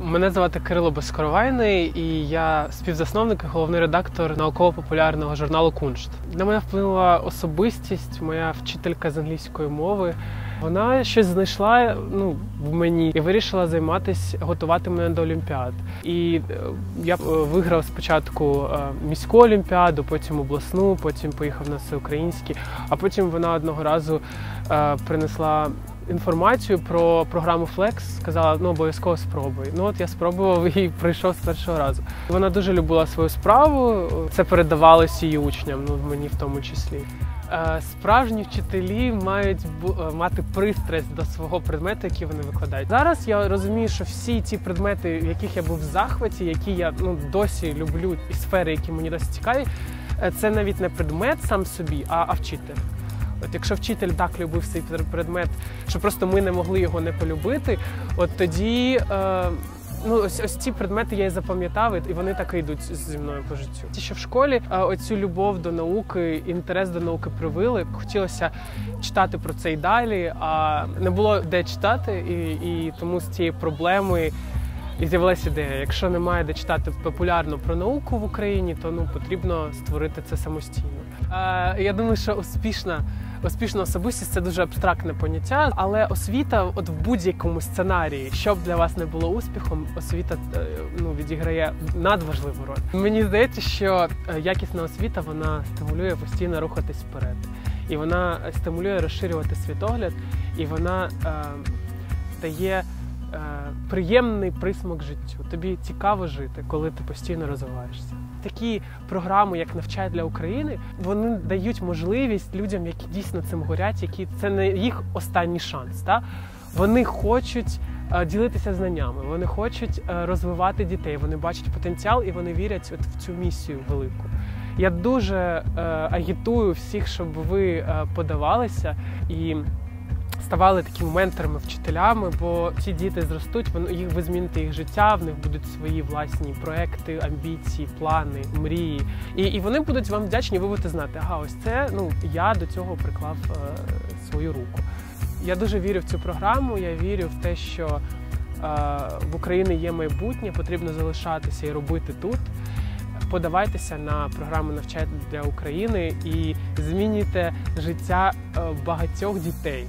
Мене звати Кирило Безкоровайний, і я співзасновник і головний редактор науково-популярного журналу Куншт. На мене вплинула особистість, моя вчителька з англійської мови. Вона щось знайшла ну, в мені і вирішила займатися, готувати мене до олімпіад. І е, я е, виграв спочатку е, міську олімпіаду, потім обласну, потім поїхав на всеукраїнські, а потім вона одного разу принесла інформацію про програму Flex, сказала, ну обов'язково спробуй. Ну от я спробував і пройшов з першого разу. Вона дуже любила свою справу, це передавалось її учням, ну мені в тому числі. Е, Справжні вчителі мають е, мати пристрасть до свого предмету, який вони викладають. Зараз я розумію, що всі ті предмети, в яких я був в захваті, які я ну досі люблю, і сфери, які мені досі цікаві, е, це навіть не предмет сам собі, а, а вчитель. От якщо вчитель так любив цей предмет, що просто ми не могли його не полюбити, от тоді. Е, Ну, ось ось ці предмети я і запам'ятав, і вони так і йдуть зі мною по життю. Ті, що в школі е, оцю любов до науки, інтерес до науки привили. Хотілося читати про це і далі, а не було де читати, і, і тому з цієї проблеми і з'явилася ідея. Якщо немає де читати популярно про науку в Україні, то ну потрібно створити це самостійно. Е, я думаю, що успішна. Успішна особистість це дуже абстрактне поняття, але освіта, от в будь-якому сценарії, щоб для вас не було успіхом, освіта е, ну відіграє надважливу роль. Мені здається, що е, якісна освіта вона стимулює постійно рухатись вперед, і вона стимулює розширювати світогляд, і вона е, дає приємний присмак життю. Тобі цікаво жити, коли ти постійно розвиваєшся. Такі програми, як «Навчай для України, вони дають можливість людям, які дійсно цим горять, які це не їх останній шанс. Та? Вони хочуть е, ділитися знаннями, вони хочуть е, розвивати дітей, вони бачать потенціал і вони вірять от в цю місію велику. Я дуже е, агітую всіх, щоб ви е, подавалися і ставали такими менторами, вчителями, бо ці діти зростуть, їх ви зміните їх життя, в них будуть свої власні проекти, амбіції, плани, мрії. І, і вони будуть вам вдячні, ви будете знати, ага, ось це ну я до цього приклав е, свою руку. Я дуже вірю в цю програму. Я вірю в те, що е, в Україні є майбутнє, потрібно залишатися і робити тут. Подавайтеся на програму «Навчай для України і змінюйте життя е, багатьох дітей.